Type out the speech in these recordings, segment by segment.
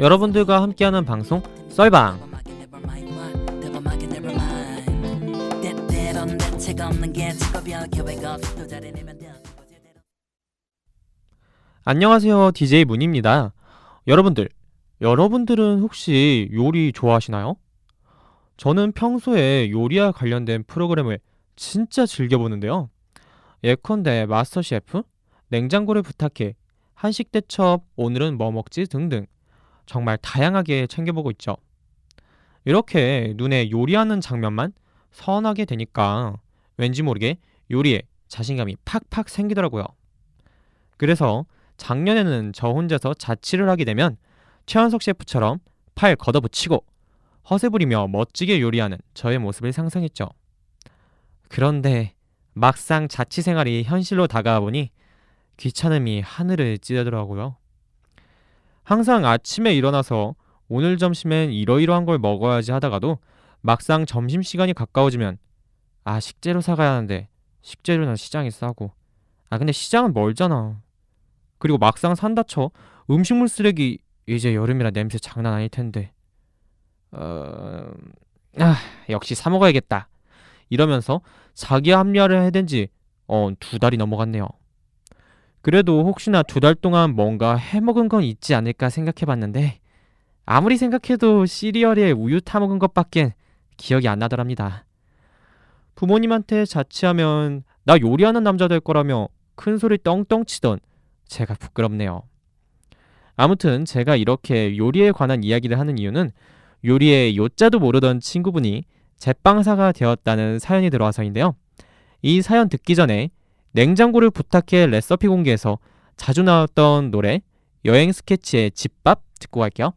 여러분들과 함께하는 방송 썰방. 안녕하세요 DJ 문입니다. 여러분들 여러분들은 혹시 요리 좋아하시나요? 저는 평소에 요리와 관련된 프로그램을 진짜 즐겨보는데요. 예컨대 마스터 셰프, 냉장고를 부탁해, 한식 대첩, 오늘은 뭐 먹지 등등 정말 다양하게 챙겨보고 있죠. 이렇게 눈에 요리하는 장면만 선하게 되니까 왠지 모르게 요리에 자신감이 팍팍 생기더라고요. 그래서 작년에는 저 혼자서 자취를 하게 되면 최원석 셰프처럼 팔 걷어붙이고 허세 부리며 멋지게 요리하는 저의 모습을 상상했죠. 그런데 막상 자취 생활이 현실로 다가와 보니 귀찮음이 하늘을 찌르더라고요. 항상 아침에 일어나서 오늘 점심엔 이러이러한 걸 먹어야지 하다가도 막상 점심시간이 가까워지면 아 식재료 사가야 하는데 식재료는 시장에 싸고 아 근데 시장은 멀잖아. 그리고 막상 산다 쳐 음식물 쓰레기 이제 여름이라 냄새 장난 아닐 텐데 어... 아 역시 사 먹어야겠다 이러면서 자기 합리화를 해댄 지어두 달이 넘어갔네요. 그래도 혹시나 두 달 동안 뭔가 해먹은 건 있지 않을까 생각해봤는데 아무리 생각해도 시리얼에 우유 타먹은 것밖엔 기억이 안 나더랍니다. 부모님한테 자취하면 나 요리하는 남자 될 거라며 큰 소리 떵떵 치던 제가 부끄럽네요. 아무튼 제가 이렇게 요리에 관한 이야기를 하는 이유는 요리의 요자도 모르던 친구분이 제빵사가 되었다는 사연이 들어와서인데요. 이 사연 듣기 전에 냉장고를 부탁해 레시피 공개에서 자주 나왔던 노래 여행 스케치의 집밥 듣고 갈게요.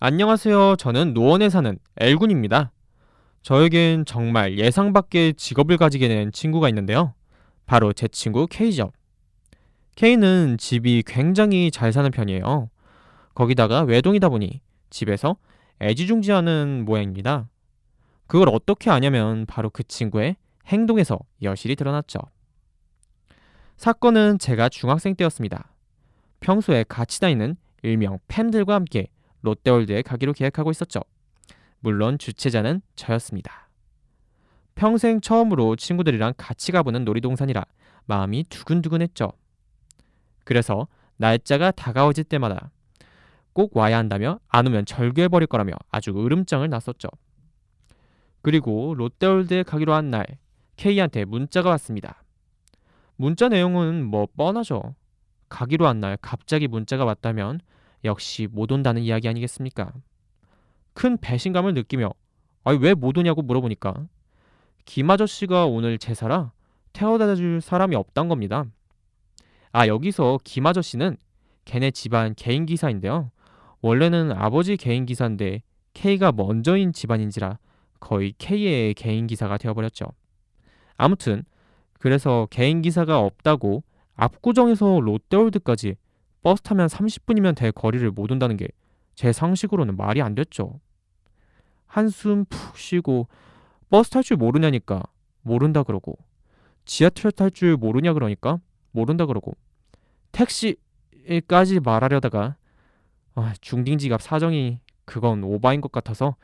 안녕하세요. 저는 노원에 사는 엘군입니다. 저에겐 정말 예상 밖의 직업을 가지게 된 친구가 있는데요. 바로 제 친구 K죠. K는 집이 굉장히 잘 사는 편이에요. 거기다가 외동이다 보니 집에서 애지중지하는 모양입니다. 그걸 어떻게 아냐면 바로 그 친구의 행동에서 여실히 드러났죠. 사건은 제가 중학생 때였습니다. 평소에 같이 다니는 일명 팬들과 함께 롯데월드에 가기로 계획하고 있었죠. 물론 주최자는 저였습니다. 평생 처음으로 친구들이랑 같이 가보는 놀이동산이라 마음이 두근두근했죠. 그래서 날짜가 다가오질 때마다 꼭 와야 한다며 안 오면 절규해버릴 거라며 아주 으름장을 났었죠. 그리고 롯데월드에 가기로 한 날 K한테 문자가 왔습니다. 문자 내용은 뭐 뻔하죠. 가기로 한 날 갑자기 문자가 왔다면 역시 못 온다는 이야기 아니겠습니까? 큰 배신감을 느끼며 아니 왜 못 오냐고 물어보니까 김 아저씨가 오늘 제사라 태워다 줄 사람이 없단 겁니다. 아 여기서 김 아저씨는 걔네 집안 개인 기사인데요. 원래는 아버지 개인 기사인데 K가 먼저인 집안인지라 거의 K의 개인 기사가 되어버렸죠. 아무튼 그래서 개인 기사가 없다고 압구정에서 롯데월드까지 버스 타면 30분이면 될 거리를 못 온다는 게 제 상식으로는 말이 안 됐죠. 한숨 푹 쉬고 버스 탈 줄 모르냐니까 모른다 그러고 지하철 탈 줄 모르냐 그러니까 모른다 그러고 택시까지 말하려다가 아, 중딩 지갑 사정이 그건 오바인 것 같아서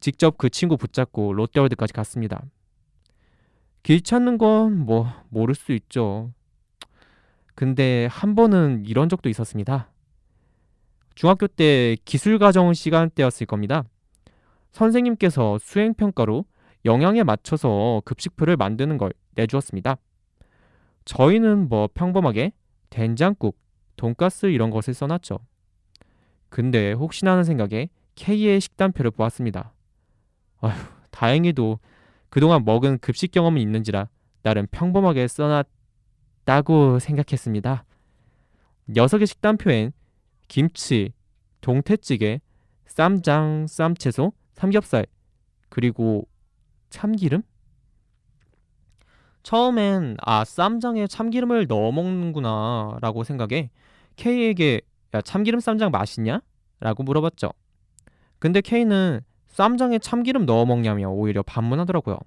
직접 그 친구 붙잡고 롯데월드까지 갔습니다. 길 찾는 건 뭐 모를 수 있죠. 근데 한 번은 이런 적도 있었습니다. 중학교 때 기술과정 시간대였을 겁니다. 선생님께서 수행평가로 영양에 맞춰서 급식표를 만드는 걸 내주었습니다. 저희는 뭐 평범하게 된장국, 돈가스 이런 것을 써놨죠. 근데 혹시나 하는 생각에 K의 식단표를 보았습니다. 아휴, 다행히도 그동안 먹은 급식 경험은 있는지라 나름 평범하게 써놨 다고 생각했습니다. 녀석의 식단표엔 김치, 동태찌개, 쌈장, 쌈채소, 삼겹살, 그리고 참기름? 처음엔 아 쌈장에 참기름을 넣어 먹는구나 라고 생각해 K에게 야 참기름 쌈장 맛있냐? 라고 물어봤죠. 근데 K는 쌈장에 참기름 넣어 먹냐며 오히려 반문하더라고요.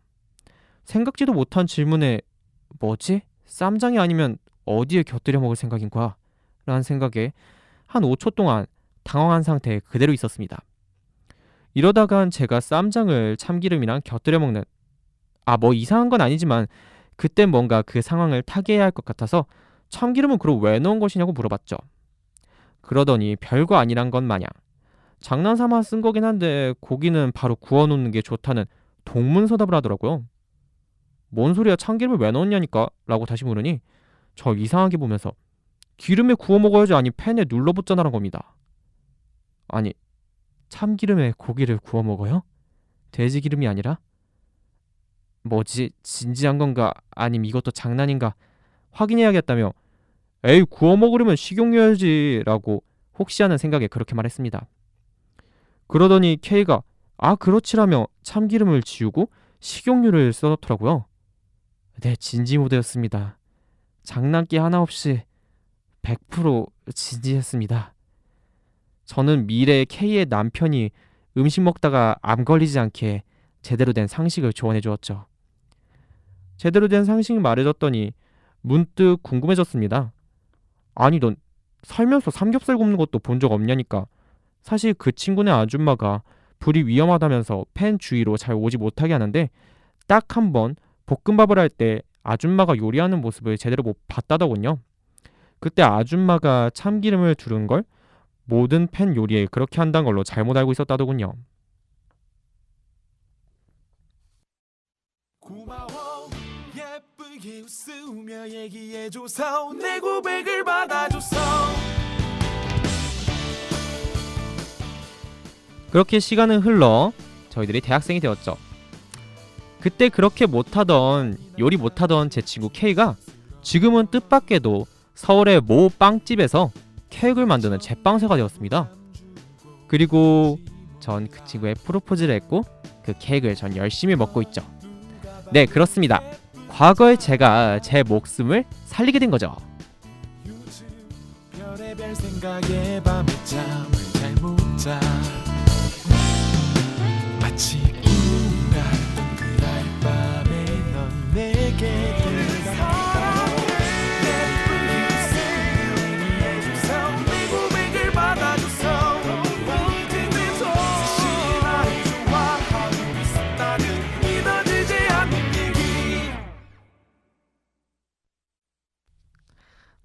생각지도 못한 질문에 뭐지? 쌈장이 아니면 어디에 곁들여 먹을 생각인 거야? 라는 생각에 한 5초 동안 당황한 상태에 그대로 있었습니다. 이러다간 제가 쌈장을 참기름이랑 곁들여 먹는 아 뭐 이상한 건 아니지만 그땐 뭔가 그 상황을 타개해야 할 것 같아서 참기름은 그럼 왜 넣은 것이냐고 물어봤죠. 그러더니 별거 아니란 것 마냥 장난삼아 쓴 거긴 한데 고기는 바로 구워 놓는 게 좋다는 동문서답을 하더라고요. 뭔 소리야 참기름을 왜 넣었냐니까 라고 다시 물으니 저 이상하게 보면서 기름에 구워 먹어야지 아니 팬에 눌러붙잖아란 겁니다. 아니 참기름에 고기를 구워 먹어요? 돼지 기름이 아니라? 뭐지 진지한 건가 아님 이것도 장난인가 확인해야겠다며 에이 구워 먹으려면 식용유야지 라고 혹시 하는 생각에 그렇게 말했습니다. 그러더니 K가 아 그렇지라며 참기름을 지우고 식용유를 써놓더라고요. 네 진지 모드였습니다. 장난기 하나 없이 100% 진지했습니다. 저는 미래 K의 남편이 음식 먹다가 암 걸리지 않게 제대로 된 상식을 조언해 주었죠. 제대로 된 상식 말해줬더니 문득 궁금해졌습니다. 아니 넌 살면서 삼겹살 굽는 것도 본 적 없냐니까. 사실 그 친구네 아줌마가 불이 위험하다면서 팬 주위로 잘 오지 못하게 하는데 딱 한 번 볶음밥을 할 때 아줌마가 요리하는 모습을 제대로 못 봤다더군요. 그때 아줌마가 참기름을 두른 걸 모든 팬 요리에 그렇게 한다는 걸로 잘못 알고 있었다더군요. 고마워 예쁘게 웃으며 얘기해줘서 내 고백을 받아줘서 그렇게 시간은 흘러 저희들이 대학생이 되었죠. 그때 그렇게 못하던 요리 못하던 제 친구 K가 지금은 뜻밖에도 서울의 모 빵집에서 케이크를 만드는 제빵사가 되었습니다. 그리고 전 그 친구의 프로포즈를 했고 그 케이크를 전 열심히 먹고 있죠. 네 그렇습니다. 과거에 제가 제 목숨을 살리게 된 거죠.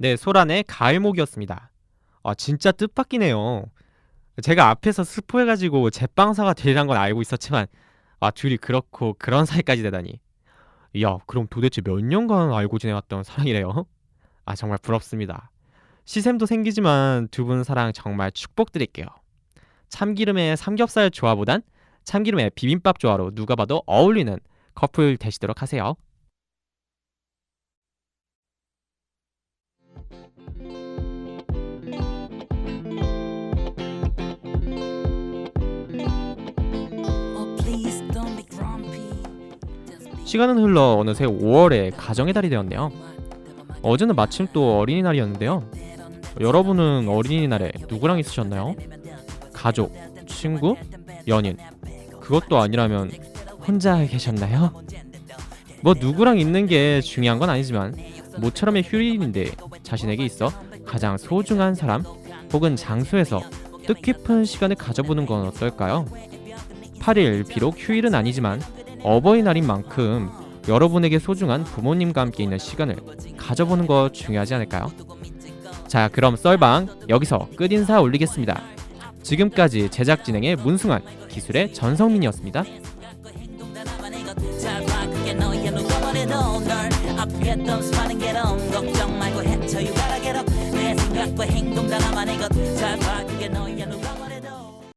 네, 소란의 가을목이었습니다. 아, 진짜 뜻밖이네요. 제가 앞에서 스포해가지고 제빵사가 되리란 건 알고 있었지만, 아, 둘이 그렇고 그런 사이까지 되다니. 야, 그럼 도대체 몇 년간 알고 지내왔던 사랑이래요? 아, 정말 부럽습니다. 시샘도 생기지만 두 분 사랑 정말 축복드릴게요. 참기름의 삼겹살 조화보단 참기름의 비빔밥 조화로 누가 봐도 어울리는 커플 되시도록 하세요. 시간은 흘러 어느새 5월에 가정의 달이 되었네요. 어제는 마침 또 어린이날이었는데요. 여러분은 어린이날에 누구랑 있으셨나요? 가족, 친구, 연인. 그것도 아니라면 혼자 계셨나요? 뭐 누구랑 있는 게 중요한 건 아니지만 모처럼의 휴일인데 자신에게 있어 가장 소중한 사람 혹은 장소에서 뜻깊은 시간을 가져보는 건 어떨까요? 8일 비록 휴일은 아니지만 어버이날인 만큼 여러분에게 소중한 부모님과 함께 있는 시간을 가져보는 거 중요하지 않을까요? 자, 그럼 썰방 여기서 끝인사 올리겠습니다. 지금까지 제작 진행의 문승환, 기술의 전성민이었습니다. 생각과 행동 다 나만의 것잘 봐, 그게 너의 누가